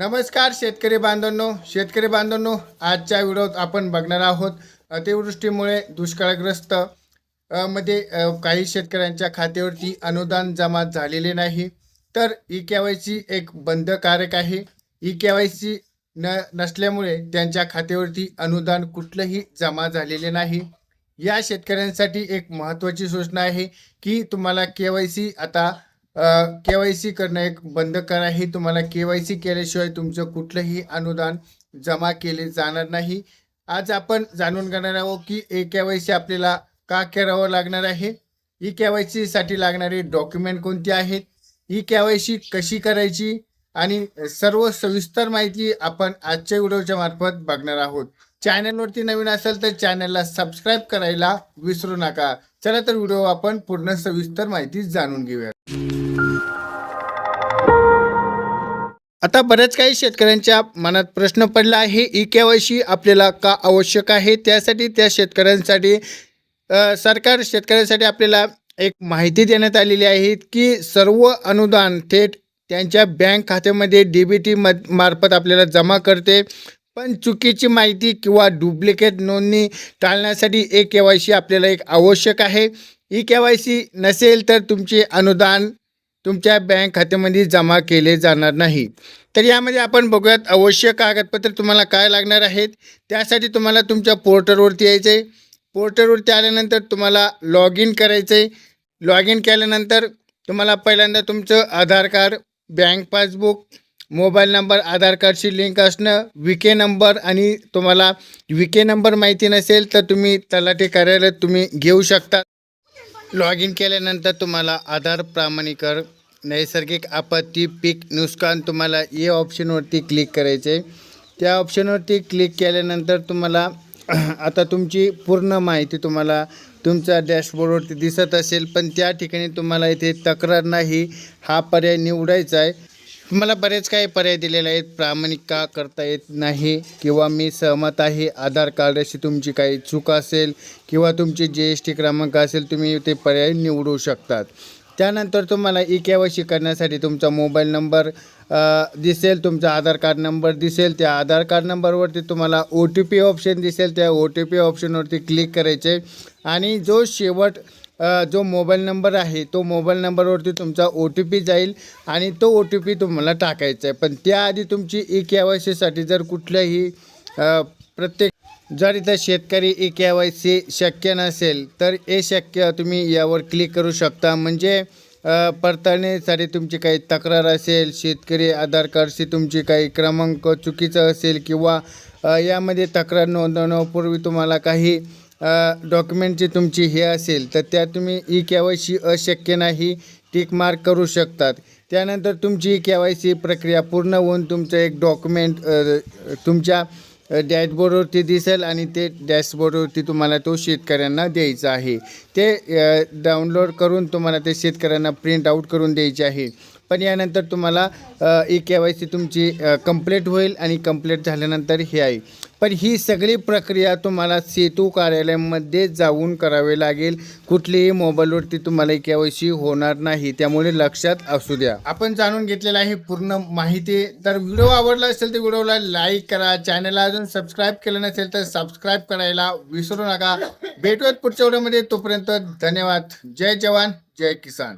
नमस्कार शेतकरी बांधवांनो शेतकरी बांधवांनो आजच्या व्हिडिओत आपण बघणार आहोत अतिवृष्टीमुळे दुष्काळग्रस्त मध्ये काही शेतकऱ्यांच्या खात्यावरती अनुदान जमा झालेले नाही. तर ई के वाय सी एक बंधकारक आहे. ई के वाय सी न नसल्यामुळे त्यांच्या खात्यावरती अनुदान कुठलंही जमा झालेले नाही. या शेतकऱ्यांसाठी एक महत्त्वाची सूचना आहे की तुम्हाला के वाय सी आता के वाय सी करणं एक बंधकर आहे तुम्हाला के वाय सी केल्याशिवाय तुमचं कुठलंही अनुदान जमा केले जाणार नाही. आज आपण जाणून घेणार आहोत की ए के वाय सी आपल्याला का करावं लागणार आहे? ई के वाय सीसाठी लागणारे डॉक्युमेंट कोणते आहेत? ई के वाय सी कशी करायची? आणि सर्व सविस्तर माहिती आपण आजच्या व्हिडिओच्या मार्फत बघणार आहोत. चॅनलवरती नवीन असेल तर चॅनलला सबस्क्राईब करायला विसरू नका. चला तर व्हिडिओ आपण पूर्ण सविस्तर माहिती जाणून घेऊया आता बऱ्याच काही शेतकऱ्यांच्या मनात प्रश्न पडला आहे ई के वाय सी आपल्याला का आवश्यक आहे? त्यासाठी त्या शेतकऱ्यांसाठी सरकार शेतकऱ्यांसाठी आपल्याला एक माहिती देण्यात आलेली आहे की सर्व अनुदान थेट त्यांच्या बँक खात्यामध्ये डी बी टी म मार्फत आपल्याला जमा करते. पण चुकीची माहिती किंवा डुप्लिकेट नोंदणी टाळण्यासाठी ए के वाय सी आपल्याला एक आवश्यक आहे. ई के वाय सी नसेल तर तुमचे अनुदान तुमच्या बँक खात्यामध्ये जमा केले जाणार नाही. तर यामध्ये आपण बघूयात आवश्यक कागदपत्र तुम्हाला काय लागणार आहेत? त्यासाठी तुम्हाला तुमच्या पोर्टलवरती यायचं आहे पोर्टलवरती आल्यानंतर तुम्हाला लॉग इन करायचं आहे लॉग इन केल्यानंतर तुम्हाला पहिल्यांदा तुमचं Aadhaar card bank passbook mobile number Aadhaar कार्डशी लिंक असणं विके नंबर आणि तुम्हाला विके नंबर माहिती नसेल तर तुम्ही तलाठी कार्यालयात तुम्ही घेऊ शकता. लॉग इन केल्यानंतर तुम्हाला आधार प्रामाणिकर नैसर्गिक आपत्ती पीक नुकसान तुम्हाला ए ऑप्शनवरती क्लिक करायचे. त्या ऑप्शनवरती क्लिक केल्यानंतर तुम्हाला आता तुमची पूर्ण माहिती तुम्हाला तुमच्या डॅशबोर्डवरती दिसत असेल पण त्या ठिकाणी तुम्हाला इथे तक्रार नाही हा पर्याय निवडायचा आहे. तुम्हाला बरेच काही पर्याय दिलेले आहेत. प्रामाणिक का करता येत नाही? किंवा मी सहमत आहे? आधार कार्डाशी तुमची काही चूक असेल किंवा तुमची जी एस टी क्रमांक असेल तुम्ही ते पर्याय निवडू शकतात. त्यानंतर तुम्हाला ई के वाय सी करण्यासाठी तुमचा मोबाईल नंबर दिसेल तुमचा आधार कार्ड नंबर दिसेल. त्या आधार कार्ड नंबरवरती तुम्हाला ओ टी पी ऑप्शन दिसेल. त्या ओ टी पी ऑप्शनवरती क्लिक करायचे. आणि जो शेवट जो मोबाईल नंबर आहे तो मोबाईल नंबरवरती तुमचा ओ टी पी जाईल आणि तो ओ टी पी तुम्हाला टाकायचा आहे. पण त्याआधी तुमची ई के वाय सीसाठी जर कुठल्याही प्रत्येक जर इथं शेतकरी ई के वाय सी शक्य नसेल तर हे शक्य तुम्ही यावर क्लिक करू शकता. म्हणजे पडताळणीसाठी तुमची काही तक्रार असेल शेतकरी आधार कार्डशी तुमची काही क्रमांक चुकीचं असेल किंवा यामध्ये तक्रार नोंदवण्यापूर्वी तुम्हाला काही डॉक्युमेंटची तुमची हे असेल तर त्या तुम्ही ई के वाय सी अशक्य नाही टिक मार्क करू शकतात. त्यानंतर तुमची के वाय सी प्रक्रिया पूर्ण होऊन तुमचं एक डॉक्युमेंट तुमच्या डॅशबोर्डवरती दिसेल आणि ते डॅशबोर्डवरती तुम्हाला तो शेतकऱ्यांना द्यायचा आहे. ते डाउनलोड करून तुम्हाला ते शेतकऱ्यांना प्रिंट आऊट करून द्यायचे आहे. पण यानंतर तुम्हाला ई के वाय सी तुमची कंप्लीट होईल आणि कंप्लीट झाल्यानंतर हे आहे. पण ही सगळी प्रक्रिया तुम्हाला सेतू कार्यालयामध्ये जाऊन करावी लागेल. कुठलीही मोबाईलवरती तुम्हाला के वाय सी होणार नाही त्यामुळे लक्षात असू द्या. आपण जाणून घेतलेलं आहे पूर्ण माहिती. तर व्हिडिओ आवडला असेल तर व्हिडिओला लाईक करा. चॅनलला अजून सबस्क्राईब केलं नसेल तर सबस्क्राईब करायला विसरू नका. भेटूयात पुढच्या व्हिडिओमध्ये. तोपर्यंत धन्यवाद. जय जवान. जय किसान.